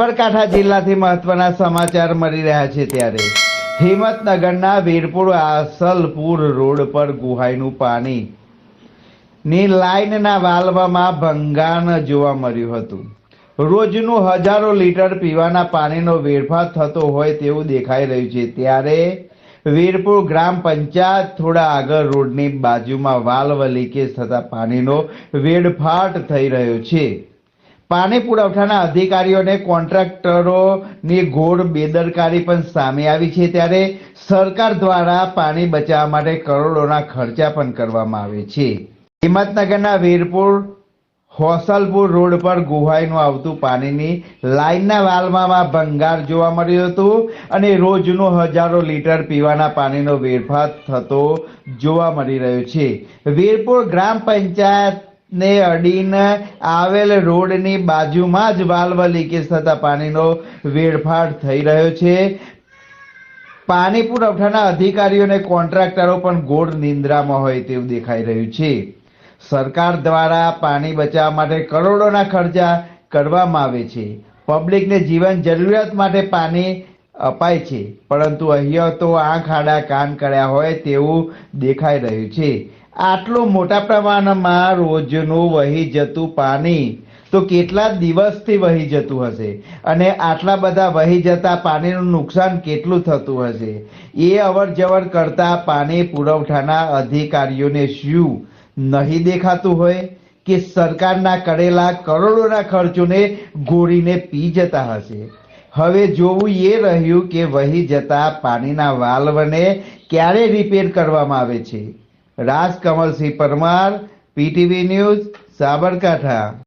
સાબરકાંઠા જિલ્લાથી મહત્વના સમાચાર મળી રહ્યા છે ત્યારે. હિંમતનગરના વીરપુર આસલપુર રોડ પર ગુહાઈનું પાણી. ની લાઈનના વાલ્વમાં ભંગાણ જોવા મળ્યું હતું. રોજનું હજારો લીટર પીવાના પાણીનો વેડફાટ થતો હોય તેવું દેખાઈ રહ્યું છે. ત્યારે વીરપુર ગ્રામ પંચાયત થોડા આગળ રોડની બાજુમાં વાલ્વ લીકેજ થતા પાણીનો વેડફાટ થઈ રહ્યો છે. પાણી પુરવઠાના અધિકારીઓને કોન્ટ્રાક્ટરોની ઘોર બેદરકારી પણ સામે આવી છે ત્યારે સરકાર દ્વારા પાણી બચાવવા માટે કરોડોના ખર્ચા પણ કરવામાં આવે છે. હિંમતનગરના વીરપુર, હોસલપુર રોડ પર ગુહાઈનું આવતું પાણીની લાઈનના વાલમાં ભંગાર જોવા મળ્યું હતું અને રોજનું હજારો લીટર પીવાના પાણીનો વેરફાટ થતો જોવા મળી રહ્યો છે. વીરપુર ગ્રામ પંચાયત ને અડીને આવેલ રોડની બાજુમાં જ વાલ્વ લીકેજ થતા પાણીનો વેડફાટ થઈ રહ્યો છે. પાણી પુરવઠાના અધિકારીઓ અને કોન્ટ્રાક્ટરો પણ ગોળ નિંદ્રામાં હોય તેવું દેખાઈ રહ્યું છે. સરકાર દ્વારા પાણી બચાવવા માટે કરોડોના ખર્ચા કરવામાં આવે છે. પબ્લિકને જીવન જરૂરિયાત માટે પાણી અપાય છે. પરંતુ અહીંયા તો આંખ આડા કાન કર્યા હોય તેવું દેખાઈ રહ્યું છે. આટલું મોટા પ્રમાણમાં રોજનું વહી જતું પાણી તો કેટલા દિવસથી વહી જતું હશે? અને આટલા બધા વહી જતા પાણીનું નુકસાન કેટલું થતું હશે? એ અવર જવર કરતા પાણી પુરવઠાના અધિકારીઓને શું નહીં દેખાતું હોય? કે સરકારના કરેલા કરોડોના ખર્ચોને ગોળીને પી જતા હશે? હવે જોવું એ રહ્યું કે વહી જતા પાણીના વાલ્વને ક્યારે રિપેર કરવામાં આવે છે? Rajkamalsinh Parmar PTV news Sabarkantha.